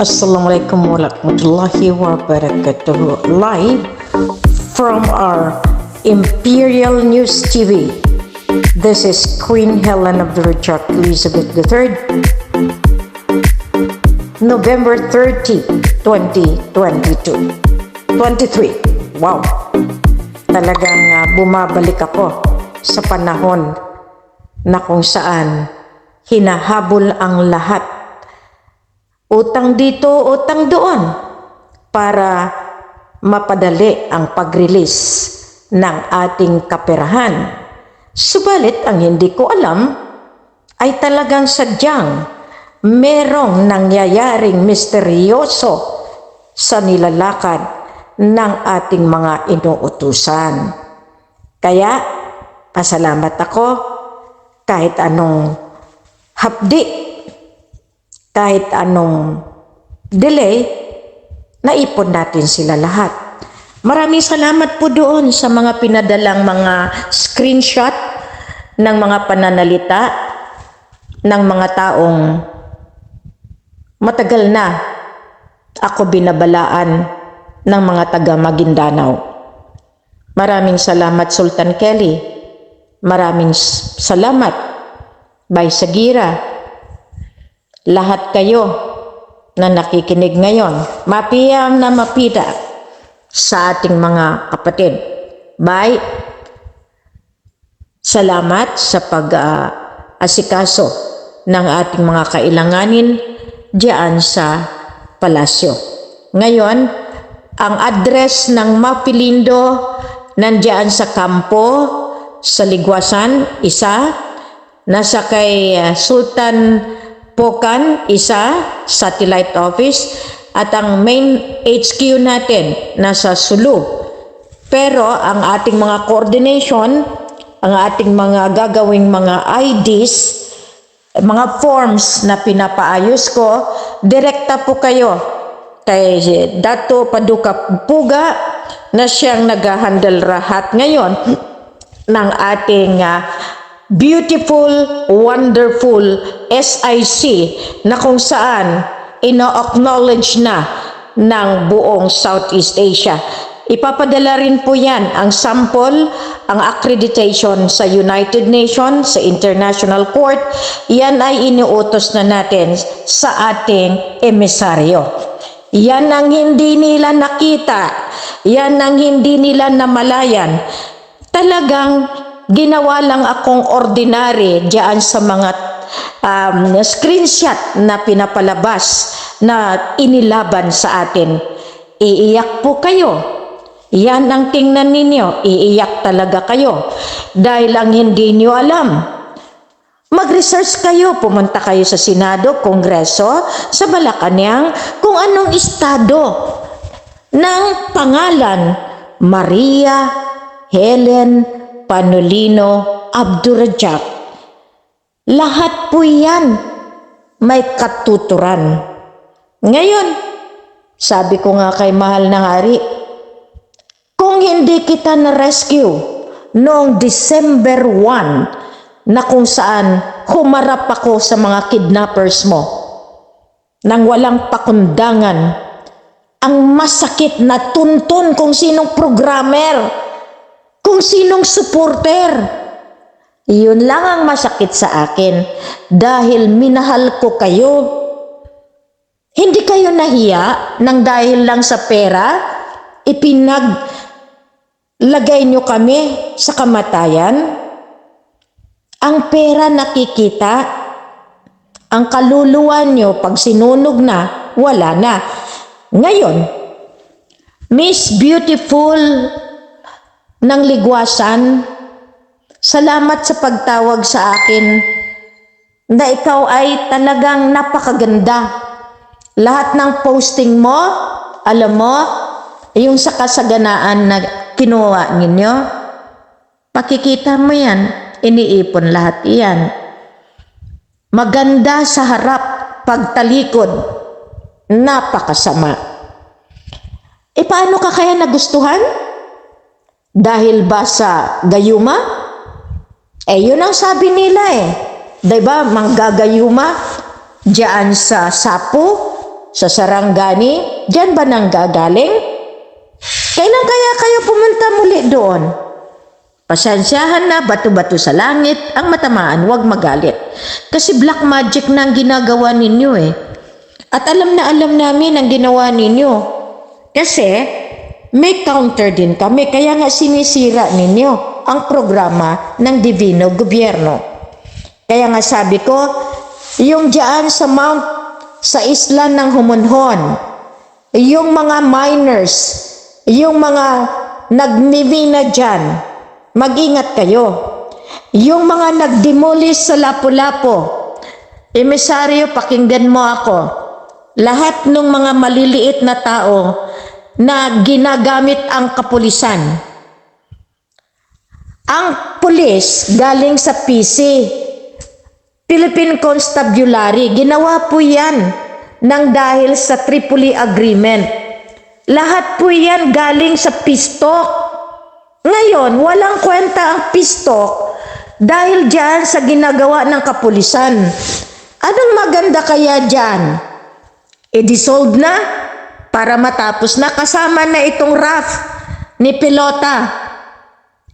Assalamualaikum warahmatullahi wabarakatuh. Live from our Imperial News TV. This is Queen Helen of the Richard Elizabeth III. November 30, 2022. 23. Wow. Talagang ah, bumabalik ako sa panahon na kung saan hinahabol ang lahat utang dito, utang doon para mapadali ang pag-release ng ating kaperahan. Subalit ang hindi ko alam ay talagang sadyang merong nangyayaring misteryoso sa nilalakad ng ating mga inuutusan. Kaya pasalamat ako kahit anong hapdi kahit anong delay, naipon natin sila lahat. Maraming salamat po doon sa mga pinadalang mga screenshot ng mga pananalita ng mga taong matagal na ako binabalaan ng mga taga Maguindanao. Maraming salamat Sultan Kelly. Maraming salamat Bay Sagira lahat kayo na nakikinig ngayon, mapiyam na mapita sa ating mga kapatid. Bye. Salamat sa pag-asikaso ng ating mga kailanganin diyan sa palasyo. Ngayon, ang address ng Mapilindo nandiyan sa kampo, sa Ligwasan, isa. Nasa kay uh, Sultan Pokan, isa, satellite office, at ang main HQ natin nasa Sulu. Pero ang ating mga coordination, ang ating mga gagawing mga IDs, mga forms na pinapaayos ko, direkta po kayo kay Dato Paduka Puga na siyang nag-handle rahat ngayon ng ating ah, beautiful, wonderful SIC na kung saan ino-acknowledge na ng buong Southeast Asia. Ipapadala rin po yan ang sample, ang accreditation sa United Nations, sa International Court. Yan ay iniutos na natin sa ating emisaryo. Yan ang hindi nila nakita. Yan ang hindi nila namalayan. Talagang ginawa lang akong ordinary diyan sa mga um, screenshot na pinapalabas na inilaban sa atin. Iiyak po kayo. Yan ang tingnan ninyo. Iiyak talaga kayo. Dahil ang hindi nyo alam. Mag-research kayo, pumunta kayo sa Senado, Kongreso, sa Malacanang, kung anong estado ng pangalan Maria Helen Panolino Abdurajak. Lahat po yan may katuturan. Ngayon, sabi ko nga kay mahal na hari, kung hindi kita na-rescue noong December 1 na kung saan humarap ako sa mga kidnappers mo nang walang pakundangan ang masakit na tuntun kung sinong programmer, kung sinong supporter. Yun lang ang masakit sa akin dahil minahal ko kayo. Hindi kayo nahiya nang dahil lang sa pera, ipinag lagay nyo kami sa kamatayan? Ang pera nakikita, ang kaluluwa nyo pag sinunog na, wala na. Ngayon, Miss Beautiful ng Ligwasan, salamat sa pagtawag sa akin na ikaw ay talagang napakaganda. Lahat ng posting mo, alam mo, yung sa kasaganaan na kinuha ninyo, makikita mo yan, iniipon lahat iyan. Maganda sa harap, pagtalikod, napakasama. E paano ka kaya nagustuhan? Dahil ba sa gayuma? Eh, yun ang sabi nila eh. Diba, manggagayuma, diyan sa sapo, Sa Sarangani? Diyan ba nang gagaling? Kailan kaya kayo pumunta muli doon? Pasensyahan na bato-bato sa langit ang matamaan, huwag magalit. Kasi black magic na ang ginagawa ninyo eh. At alam na alam namin ang ginawa ninyo. Kasi may counter din kami, kaya nga sinisira ninyo ang programa ng Divino Gobyerno. Kaya nga sabi ko, yung diyan sa Mount, sa isla ng Humunhon, yung mga miners, yung mga nagmimina dyan, mag-ingat kayo. Yung mga nagdemolish sa Lapu-Lapu, emisaryo, pakinggan mo ako. Lahat ng mga maliliit na tao na ginagamit ang kapulisan. Ang pulis galing sa PC, Philippine Constabulary, ginawa po yan ng dahil sa Tripoli Agreement. Lahat po yan galing sa pistok. Ngayon, walang kwenta ang pistok dahil dyan sa ginagawa ng kapulisan. Anong maganda kaya dyan? I-dissolve na para matapos na kasama na itong RAF ni Pilota.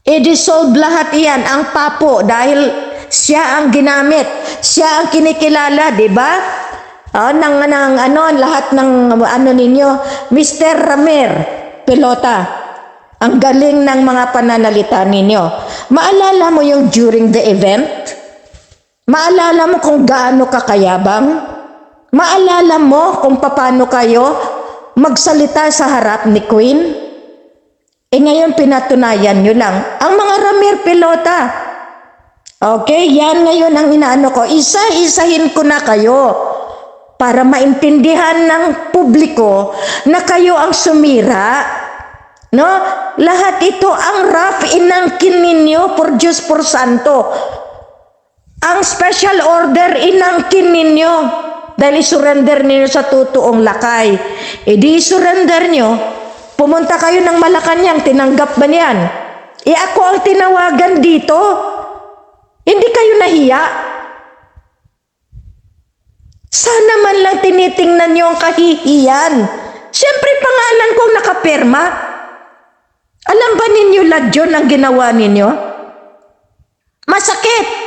I-dissolve lahat iyan, ang papo, dahil siya ang ginamit, siya ang kinikilala, di ba? Oh, nang, nang ano, lahat ng ano ninyo, Mr. Ramer, Pilota, ang galing ng mga pananalita ninyo. Maalala mo yung during the event? Maalala mo kung gaano kakayabang? Maalala mo kung paano kayo magsalita sa harap ni Queen? Eh ngayon pinatunayan nyo lang. Ang mga Ramir Pilota. Okay, yan ngayon ang inaano ko. Isa-isahin ko na kayo para maintindihan ng publiko na kayo ang sumira. No? Lahat ito ang rough inangkin ninyo por Diyos por Santo. Ang special order inangkin ninyo dahil surrender ninyo sa totoong lakay. E di surrender nyo, pumunta kayo ng Malacanang, tinanggap ba niyan? E ako ang tinawagan dito. Hindi kayo nahiya. Sana man lang tinitingnan nyo ang kahihiyan. Siyempre pangalan ko nakapirma. Alam ba ninyo ladyon ang ginawa ninyo? Masakit.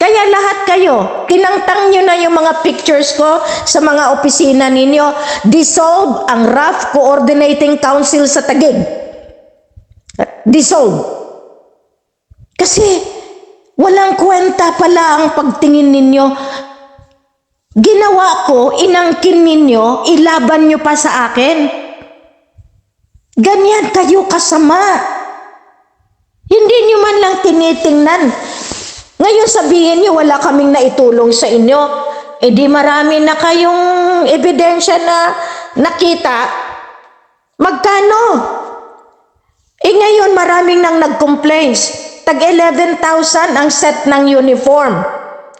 Kaya lahat kayo, kinangtang nyo na yung mga pictures ko sa mga opisina ninyo. Dissolve ang RAF Coordinating Council sa Taguig. Dissolve. Kasi walang kwenta pala ang pagtingin ninyo. Ginawa ko, inangkin ninyo, ilaban nyo pa sa akin. Ganyan kayo kasama. Hindi nyo man lang tinitingnan. Ngayon sabihin nyo, wala kaming naitulong sa inyo. E di marami na kayong ebidensya na nakita. Magkano? Eh ngayon maraming nang nag-complaints. Tag 11,000 ang set ng uniform.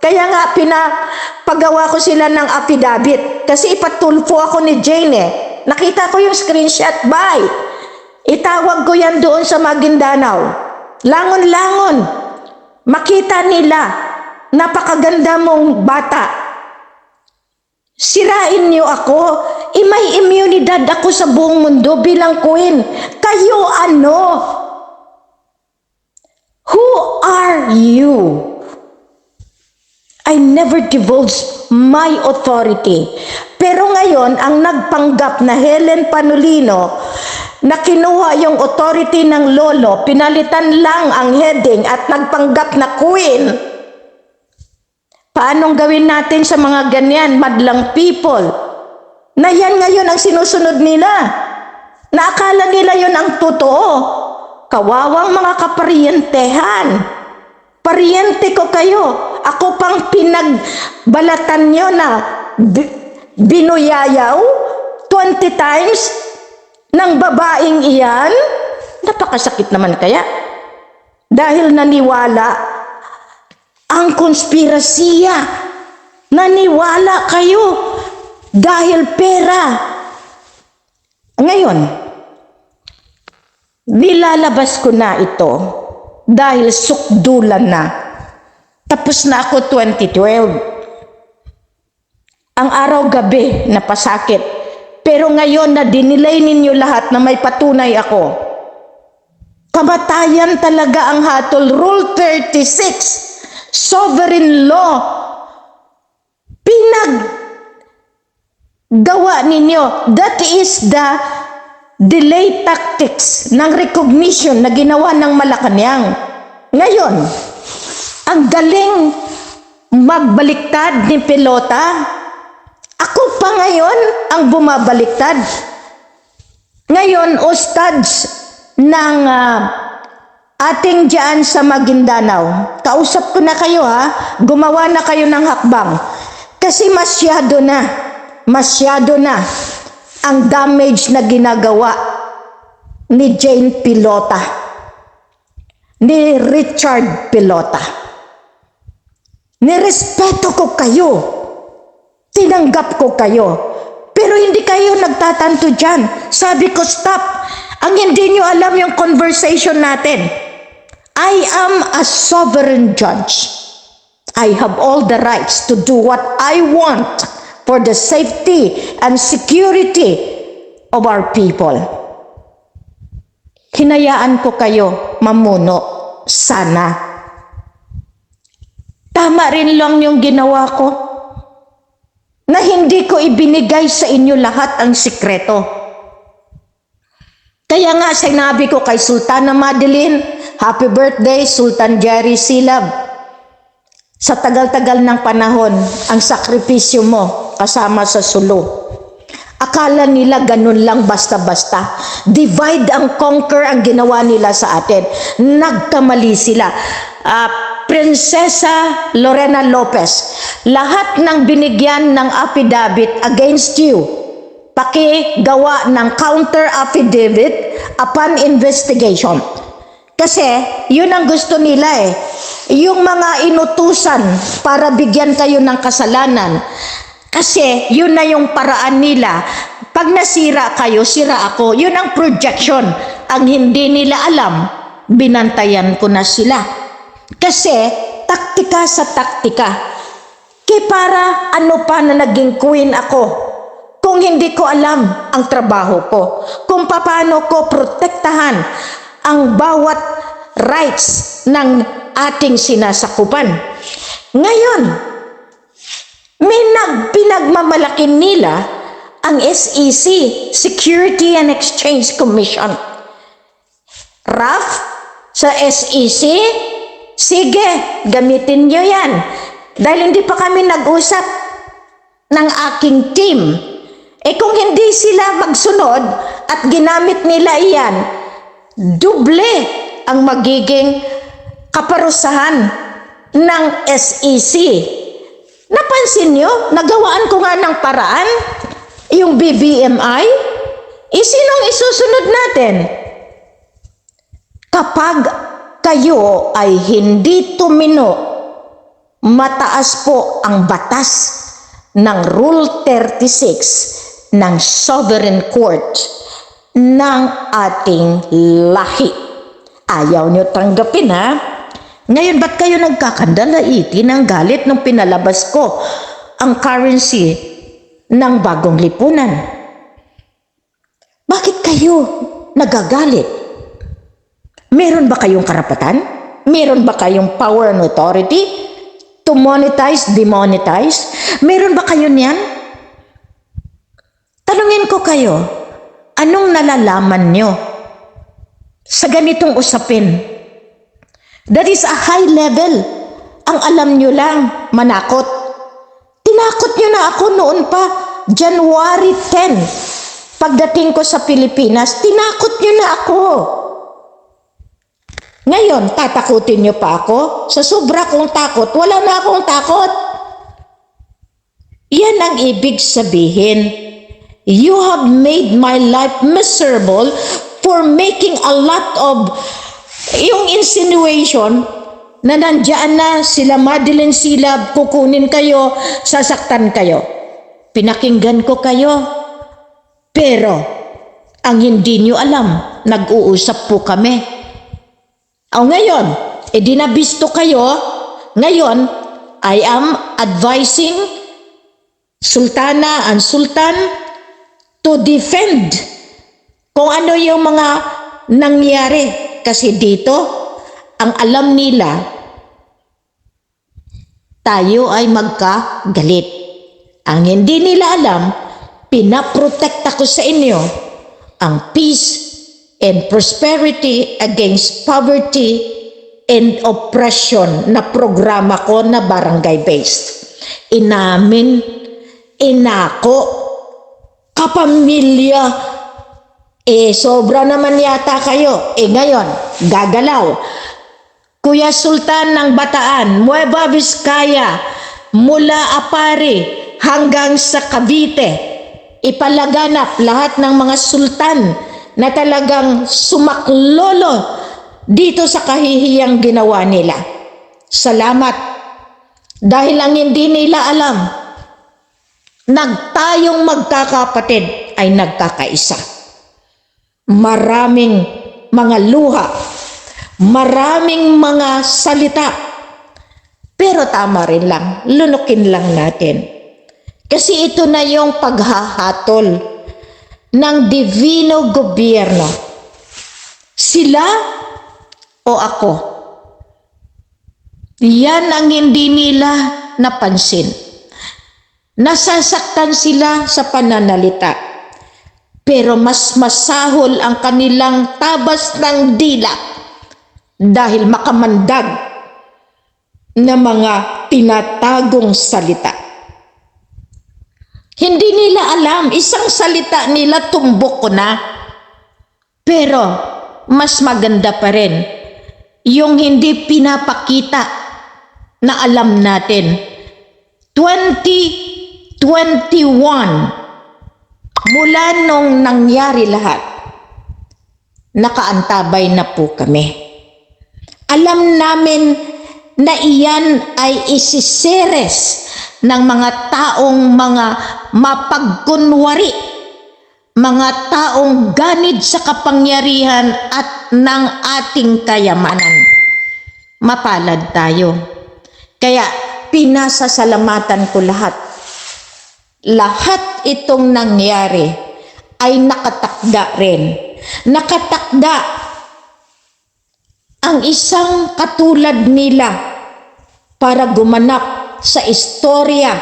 Kaya nga pinapagawa ko sila ng affidavit. Kasi ipatulfo ako ni Jane eh. Nakita ko yung screenshot. Bye! Itawag ko yan doon sa Maguindanao. Langon-langon. Makita nila. Napakaganda mong bata. Sirain niyo ako. Eh, may immunidad ako sa buong mundo bilang queen. Kayo ano? Who are you? I never divulged my authority. Pero ngayon, ang nagpanggap na Helen Panulino na kinuha yung authority ng lolo, pinalitan lang ang heading at nagpanggap na queen. Paanong gawin natin sa mga ganyan, madlang people? Na yan ngayon ang sinusunod nila. Na akala nila yon ang totoo. Kawawang mga kaparientehan. Pariente ko kayo. Ako pang pinagbalatan nyo na bi- binuyayaw 20 times ng babaeng iyan. Napakasakit naman kaya. Dahil naniwala ang konspirasiya. Naniwala kayo dahil pera. Ngayon, nilalabas ko na ito dahil sukdulan na. Tapos na ako 2012. ang araw-gabi na pasakit. Pero ngayon na dinilay ninyo lahat na may patunay ako. Kamatayan talaga ang hatol. Rule 36, sovereign law. Pinag gawa ninyo. That is the delay tactics ng recognition na ginawa ng Malacanang. Ngayon, ang galing magbaliktad ni Pelota. Ako pa ngayon ang bumabaliktad. Ngayon, ostads ng ah, ating dyan sa Maguindanao. Kausap ko na kayo ha. Gumawa na kayo ng hakbang. Kasi masyado na. Masyado na ang damage na ginagawa ni Jane Pilota. Ni Richard Pilota. Nirespeto ko kayo. Tinanggap ko kayo. Pero hindi kayo nagtatanto dyan. Sabi ko, stop. Ang hindi nyo alam yung conversation natin. I am a sovereign judge. I have all the rights to do what I want for the safety and security of our people. Hinayaan ko kayo mamuno. Sana. Tama rin lang yung ginawa ko na hindi ko ibinigay sa inyo lahat ang sikreto. Kaya nga sinabi ko kay Sultana Madeline, Happy birthday Sultan Jerry Silab. Sa tagal-tagal ng panahon, ang sakripisyo mo kasama sa sulo. Akala nila ganun lang basta-basta. Divide and conquer ang ginawa nila sa atin. Nagkamali sila. Ah, Prinsesa Lorena Lopez, lahat ng binigyan ng affidavit against you, pakigawa ng counter affidavit upon investigation. Kasi yun ang gusto nila eh. Yung mga inutusan para bigyan kayo ng kasalanan. Kasi yun na yung paraan nila. Pag nasira kayo, sira ako. Yun ang projection. Ang hindi nila alam, binantayan ko na sila. Kasi taktika sa taktika. Kaya para ano pa na naging queen ako kung hindi ko alam ang trabaho ko, kung paano ko protektahan ang bawat rights ng ating sinasakupan. Ngayon, may nagpinagmamalaki nila ang SEC, Security and Exchange Commission. RAF sa SEC, sige, gamitin nyo yan. Dahil hindi pa kami nag-usap ng aking team. Eh kung hindi sila magsunod at ginamit nila iyan, duble ang magiging kaparusahan ng SEC. Napansin nyo, nagawaan ko nga ng paraan, yung BBMI, eh sinong isusunod natin? Kapag kayo ay hindi tumino, mataas po ang batas ng Rule 36 ng Sovereign Court ng ating lahi. Ayaw nyo tanggapin ha? Ngayon, ba't kayo nagkakandalaiti ng galit nung pinalabas ko ang currency ng bagong lipunan? Bakit kayo nagagalit? Meron ba kayong karapatan? Meron ba kayong power and authority to monetize, demonetize? Meron ba kayo niyan? Tanungin ko kayo, anong nalalaman nyo sa ganitong usapin? That is a high level. Ang alam nyo lang, manakot. Tinakot nyo na ako noon pa, January 10. Pagdating ko sa Pilipinas, tinakot nyo na ako. Ngayon, tatakutin nyo pa ako? Sa sobra kong takot, wala na akong takot. Yan ang ibig sabihin. You have made my life miserable for making a lot of yung insinuation na nandiyan na sila Madeline Silab, kukunin kayo, sasaktan kayo. Pinakinggan ko kayo. Pero, ang hindi nyo alam, nag-uusap po kami. O ngayon, edi nabisto kayo, ngayon, I am advising sultana, ang sultan, to defend kung ano yung mga nangyari. Kasi dito, ang alam nila, tayo ay magkagalit. Ang hindi nila alam, pinaprotekta ko sa inyo ang peace and prosperity against poverty and oppression na programa ko na barangay-based. Inamin, inako, kapamilya, eh sobra naman yata kayo. Eh ngayon, gagalaw. Kuya Sultan ng Bataan, Nueva Vizcaya, mula Apari hanggang sa Cavite, ipalaganap lahat ng mga sultan na talagang sumaklolo dito sa kahihiyang ginawa nila. Salamat. Dahil ang hindi nila alam, nagtayong magkakapatid ay nagkakaisa. Maraming mga luha, maraming mga salita, pero tama rin lang, lunukin lang natin. Kasi ito na yung paghahatol ng divino gobyerno. Sila o ako? Yan ang hindi nila napansin. Nasasaktan sila sa pananalita. Pero mas masahol ang kanilang tabas ng dila dahil makamandag na mga tinatagong salita. Hindi nila alam, isang salita nila tumbok ko na. Pero mas maganda pa rin yung hindi pinapakita na alam natin. 2021 mula nung nangyari lahat, nakaantabay na po kami. Alam namin na iyan ay isiseres ng mga taong mga mapagkunwari, mga taong ganid sa kapangyarihan at ng ating kayamanan. Mapalad tayo. Kaya pinasasalamatan ko lahat. Lahat itong nangyari ay nakatakda rin. Nakatakda ang isang katulad nila para gumanap sa istorya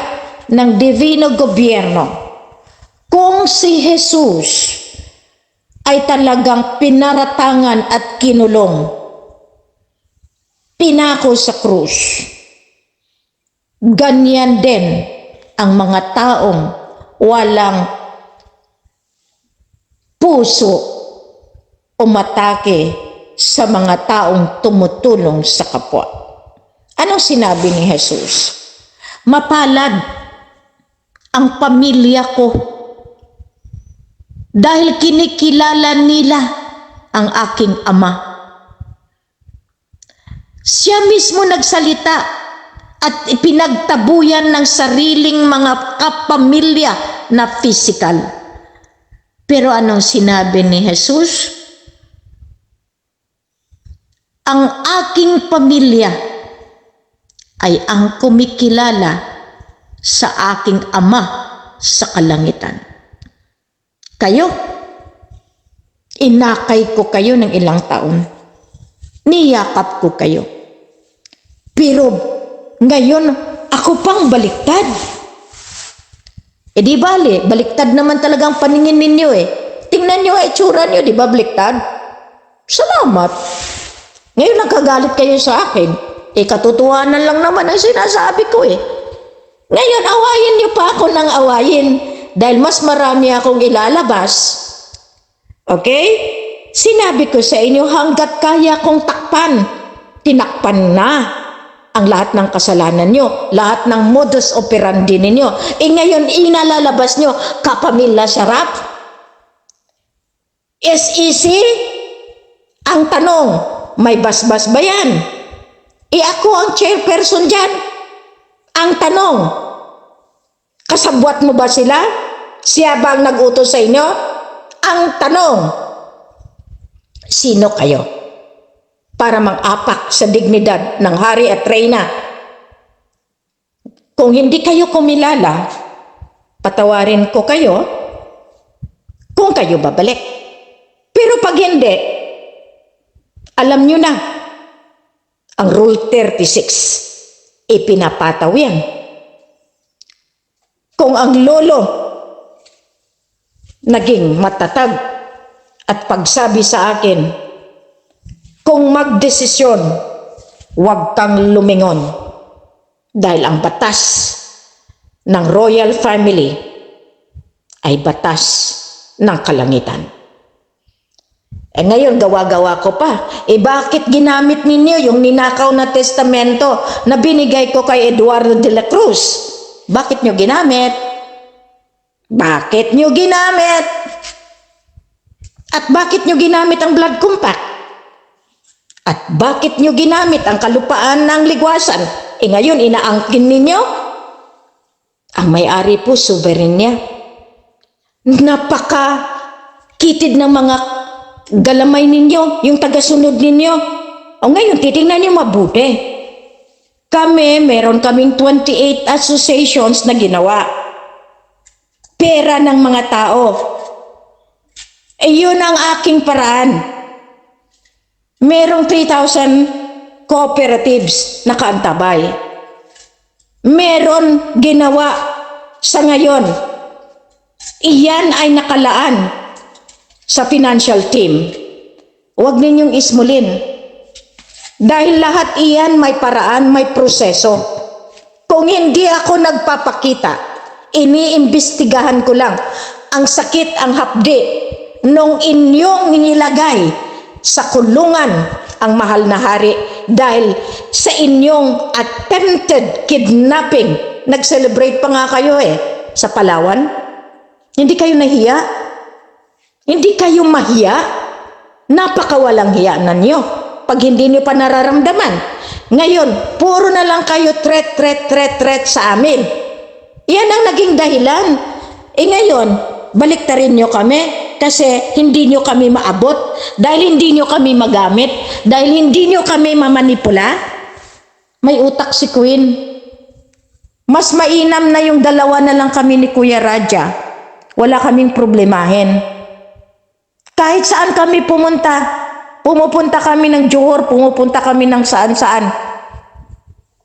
ng divino gobyerno. Kung si Jesus ay talagang pinaratangan at kinulong, pinako sa krus, ganyan din ang mga taong walang puso umatake sa mga taong tumutulong sa kapwa. Anong sinabi ni Jesus? Mapalad ang pamilya ko dahil kinikilala nila ang aking ama. Siya mismo nagsalita at ipinagtabuyan ng sariling mga kapamilya na physical. Pero anong sinabi ni Jesus? Ang aking pamilya ay ang kumikilala sa aking ama sa kalangitan. Kayo, inakay ko kayo ng ilang taon. Niyakap ko kayo. Pero ngayon, ako pang baliktad. E di bali, baliktad naman talagang paningin ninyo eh. Tingnan nyo ang itsura nyo, di ba baliktad? Salamat. Ngayon nagkagalit kayo sa akin. Eh katotohanan lang naman ang sinasabi ko eh. Ngayon awayin niyo pa ako ng awayin dahil mas marami akong ilalabas. Okay? Sinabi ko sa inyo hanggat kaya kong takpan, tinakpan na ang lahat ng kasalanan nyo, lahat ng modus operandi ninyo. E ngayon, inalalabas nyo, kapamilya sarap? Is? Ang tanong, may basbas ba yan? E ako ang chairperson dyan. Ang tanong, kasabwat mo ba sila? Siya ba ang nag-utos sa inyo? Ang tanong, sino kayo? Para mang-apak sa dignidad ng hari at reyna. Kung hindi kayo kumilala, patawarin ko kayo kung kayo babalik. Pero pag hindi, alam nyo na, ang Rule 36, ipinapataw yan. Kung ang lolo naging matatag at pagsabi sa akin, kung magdesisyon, huwag kang lumingon dahil ang batas ng royal family ay batas ng kalangitan. Eh ngayon, gawa-gawa ko pa. Eh bakit ginamit ninyo yung ninakaw na testamento na binigay ko kay Eduardo de la Cruz? Bakit nyo ginamit? Bakit nyo ginamit? At bakit nyo ginamit ang blood compact? At bakit nyo ginamit ang kalupaan ng ligwasan? E ngayon, inaangkin ninyo? Ang may-ari po, sovereign niya. Napaka kitid ng mga galamay ninyo, yung tagasunod ninyo. O ngayon, titingnan niyo mabuti. Kami, meron kaming 28 associations na ginawa. Pera ng mga tao. Eh, yun ang aking paraan. Merong 3,000 cooperatives na kaantabay. Meron ginawa sa ngayon. Iyan ay nakalaan sa financial team. Huwag ninyong ismulin. Dahil lahat iyan may paraan, may proseso. Kung hindi ako nagpapakita, iniimbestigahan ko lang ang sakit, ang hapdi nung inyong inilagay sa kulungan ang mahal na hari dahil sa inyong attempted kidnapping. Nag-celebrate pa nga kayo eh sa Palawan. Hindi kayo nahiya? Hindi kayo mahiya? Napakawalang hiya na nyo pag hindi nyo pa nararamdaman. Ngayon, puro na lang kayo threat, threat, threat, threat sa amin. Yan ang naging dahilan. E ngayon, baliktarin nyo kami kasi hindi nyo kami maabot, dahil hindi nyo kami magamit, dahil hindi nyo kami mamanipula. May utak si Queen. Mas mainam na yung dalawa na lang kami ni Kuya Raja. Wala kaming problemahin. Kahit saan kami pumunta, pumupunta kami ng Johor, pumupunta kami ng saan-saan.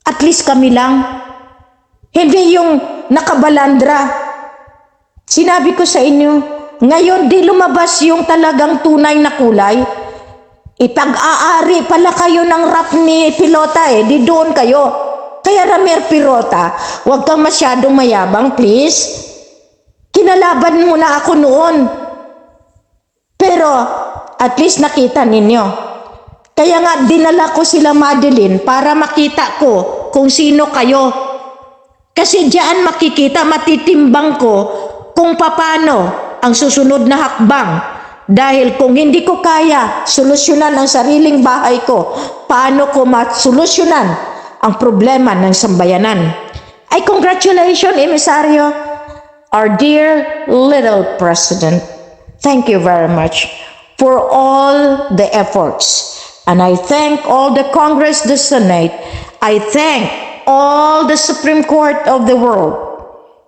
At least kami lang. Hindi yung nakabalandra. Sinabi ko sa inyo, ngayon di lumabas yung talagang tunay na kulay. Ipag-aari pala kayo ng rap ni Pilota eh, di doon kayo. Kaya Ramer Pirota, huwag kang masyadong mayabang please. Kinalaban mo na ako noon. Pero at least nakita ninyo. Kaya nga dinala ko sila Madeline para makita ko kung sino kayo. Kasi diyan makikita, matitimbang ko kung paano ang susunod na hakbang. Dahil kung hindi ko kaya solusyonan ang sariling bahay ko, paano ko masolusyonan ang problema ng sambayanan? Ay congratulations, Emisario, our dear little president. Thank you very much for all the efforts. And I thank all the Congress, the Senate. I thank all the Supreme Court of the world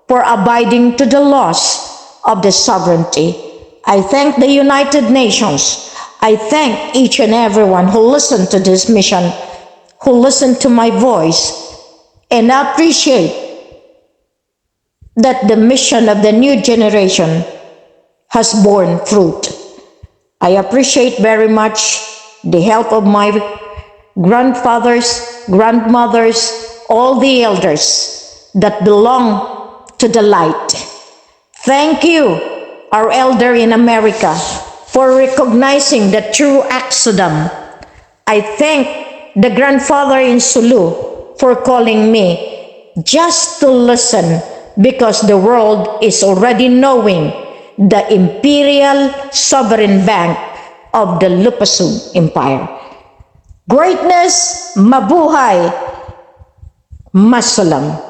for abiding to the laws of the sovereignty. I thank the United Nations. I thank each and everyone who listened to this mission, who listened to my voice, and appreciate that the mission of the new generation has borne fruit. I appreciate very much the help of my grandfathers, grandmothers, all the elders that belong to the light. Thank you, our elder in America, for recognizing the true Exodum. I thank the grandfather in Sulu for calling me just to listen because the world is already knowing the imperial sovereign bank of the Lupasug Empire. Greatness, mabuhay, masalam.